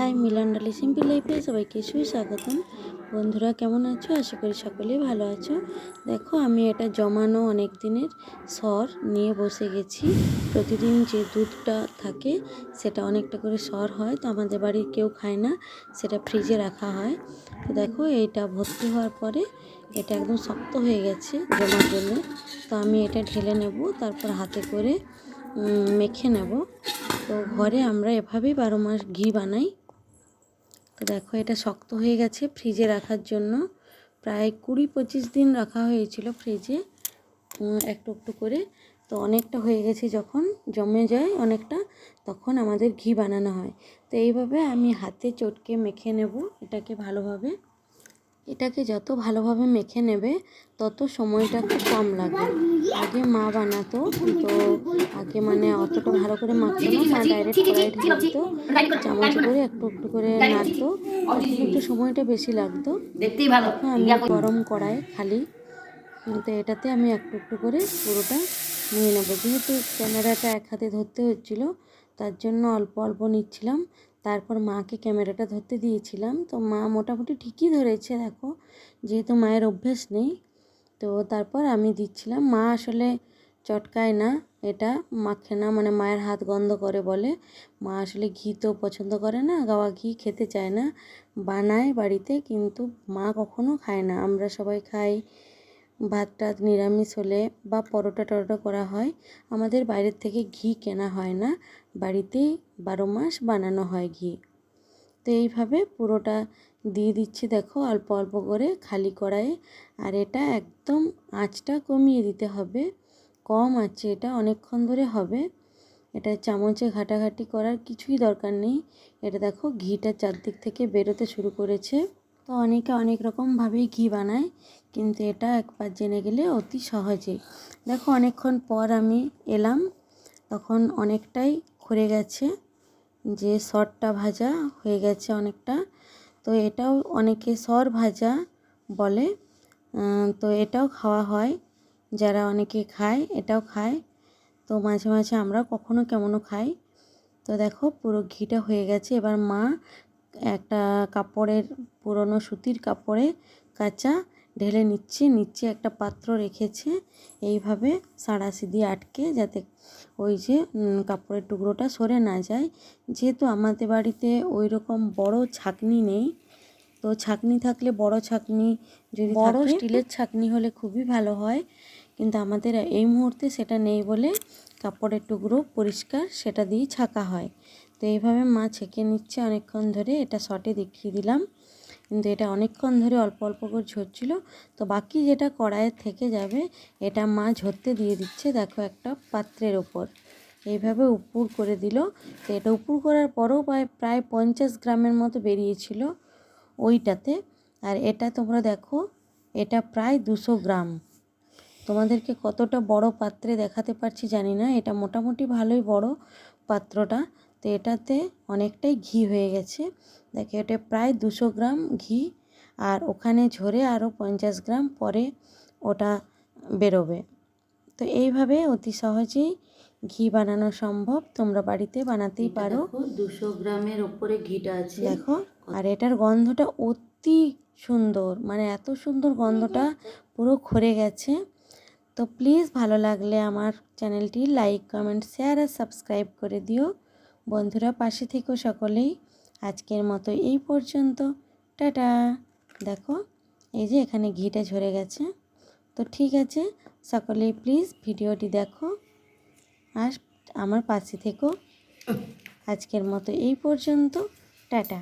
High মিলন ডালি simple লাইফে সবাইকে সুস্বাগতম। বন্ধুরা, কেমন আছো? আশা করি সকলেই ভালো আছো। দেখো, আমি এটা জমানো অনেক দিনের সর নিয়ে বসে গেছি। প্রতিদিন যে দুধটা থাকে, সেটা অনেকটা করে সর হয়, তো আমাদের বাড়ির কেউ খায় না, সেটা ফ্রিজে রাখা হয়। তো দেখো, এইটা ভর্তি হওয়ার পরে এটা একদম শক্ত হয়ে গেছে জমার জন্য। তো আমি এটা ঢেলে নেব, তারপর হাতে করে মেখে নেব। তো ঘরে আমরা এভাবেই বারো মাস ঘি বানাই। তো দেখো এটা শক্ত হয়ে গেছে ফ্রিজে রাখার জন্য। প্রায় কুড়ি পঁচিশ দিন রাখা হয়েছিল ফ্রিজে। একটু একটু করে। তো অনেকটা হয়ে গেছে যখন জমে যায় অনেকটা, তখন আমাদের ঘি বানানো হয়। তো এইভাবে আমি হাতে চটকে মেখে নেব এটাকে ভালোভাবে। এটাকে যত ভালোভাবে মেখে নেবে তত সময়টা খুব কম লাগবে। আগে মা বানাতো তো আগে মানে অতটা ভালো করে মাখতো না মা ডাইরেক্ট কড়াই ঢেলে দিত চামচ করে একটু একটু করে নাড়তো একটু সময়টা বেশি লাগতো। হ্যাঁ আমি গরম কড়াই খালি তো এটাতে আমি একটু একটু করে পুরোটা নিয়ে নেব। যেহেতু ক্যামেরাটা এক হাতে ধরতে হচ্ছিল তার জন্য অল্প অল্প নিচ্ছিলাম তারপর মাকে ক্যামেরাটা ধরতে দিয়েছিলাম। তো মা মোটামুটি ঠিকই ধরেছে, দেখো। যেহেতু মায়ের অভ্যেস নেই, তো তারপর আমি দিচ্ছিলাম। মা আসলে চটকায় না এটা, মাখে না মানে মায়ের হাত গন্ধ করে বলে। মা আসলে ঘি তো পছন্দ করে না, গাওয়া ঘি খেতে চায় না। বানায় বাড়িতে, কিন্তু মা কখনো খায় না। আমরা সবাই খাই ভাত টাত নিরামিষ হলে বা পরোটা টরোটা করা হয়, আমাদের বাইরের থেকে ঘি কেনা হয় না। বাড়িতেই বারো মাস বানানো হয় ঘি। তো এইভাবে পুরোটা দিয়ে দিচ্ছি, দেখো, অল্প অল্প করে খালি কড়াইয়ে। আর এটা একদম আঁচটা কমিয়ে দিতে হবে। কম আছে এটা অনেকক্ষণ ধরে হবে। এটা চামচে ঘাটাঘাটি করার কিছুই দরকার নেই। এটা দেখো, ঘিটা চারদিক থেকে বেরোতে শুরু করেছে। তো অনেকে অনেক রকমভাবেই ঘি বানায়, কিন্তু এটা একবার জেনে গেলে অতি সহজে দেখো, অনেকক্ষণ পর আমি এলাম, তখন অনেকটাই ক্ষরে গেছে যে সরটা ভাজা হয়ে গেছে অনেকটা। তো এটাও অনেকে সর ভাজা বলে তো এটাও খাওয়া হয়, যারা অনেকে খায় এটাও খায়। তো মাঝে মাঝে আমরা কখনো কেমনও খাই। তো দেখো, পুরো ঘিটা হয়ে গেছে। এবার মা একটা কাপড়ের পুরনো সুতির কাপড়ে কাঁচা ঢেলে নিচ্ছে নিচে একটা পাত্র রেখেছে। এইভাবে সাঁড়াশি দিয়ে আটকে যাতে ওই যে কাপড়ের টুকরোটা সরে না যায়। যেহেতু আমাদের বাড়িতে ওই রকম বড় ছাকনি নেই তো ছাকনি থাকলে বড় ছাকনি যদি বড় স্টিলের ছাকনি হলে খুবই ভালো হয়। কিন্তু আমাদের এই মুহূর্তে সেটা নেই বলে কাপড়ের টুকরো পরিষ্কার সেটা দিয়ে ছাকা হয়। তো এইভাবে মা ছেঁকে নিচ্ছে অনেকক্ষণ ধরে, এটা শর্টে দেখিয়ে দিলাম। কিন্তু এটা অনেকক্ষণ ধরে অল্প অল্প করে ঝরছিল। তো বাকি যেটা কড়াইয়ের থেকে যাবে, এটা মা ঝরতে দিয়ে দিচ্ছে দেখো একটা পাত্রের ওপর। এইভাবে উপুর করে দিল। তো এটা উপুর করার পরও প্রায় প্রায় পঞ্চাশ গ্রামের মতো বেরিয়েছিল ওইটাতে। আর এটা তোমরা দেখো, এটা প্রায় দুশো গ্রাম। তোমাদেরকে কতটা বড় পাত্রে দেখাতে পারছি জানি না এটা মোটামুটি ভালোই বড় পাত্রটা। তো এটাতে অনেকটাই ঘি হয়ে গেছে। দেখো এটা প্রায় দুশো গ্রাম ঘি আর ওখানে ঝরে আরও পঞ্চাশ গ্রাম পরে ওটা বেরোবে। তো এইভাবে অতি সহজেই ঘি বানানো সম্ভব তোমরা বাড়িতে বানাতেই পারো। দুশো গ্রামের ওপরে ঘিটা আছে। দেখো আর এটার গন্ধটা অতি সুন্দর মানে এত সুন্দর গন্ধটা পুরো খরে গেছে। তো প্লিজ ভালো লাগলে আমার চ্যানেলটি লাইক কমেন্ট শেয়ার আর সাবস্ক্রাইব করে দিও। বন্ধুরা পাশে থেকো সকলেই। আজকের মতো এই পর্যন্ত। টাটা। দেখো, এই যে এখানে ঘিটা ঝরে গেছে। তো ঠিক আছে, সকলেই প্লিজ ভিডিওটি দেখো আর আমার পাশে থেকো। আজকের মতো এই পর্যন্ত। টাটা।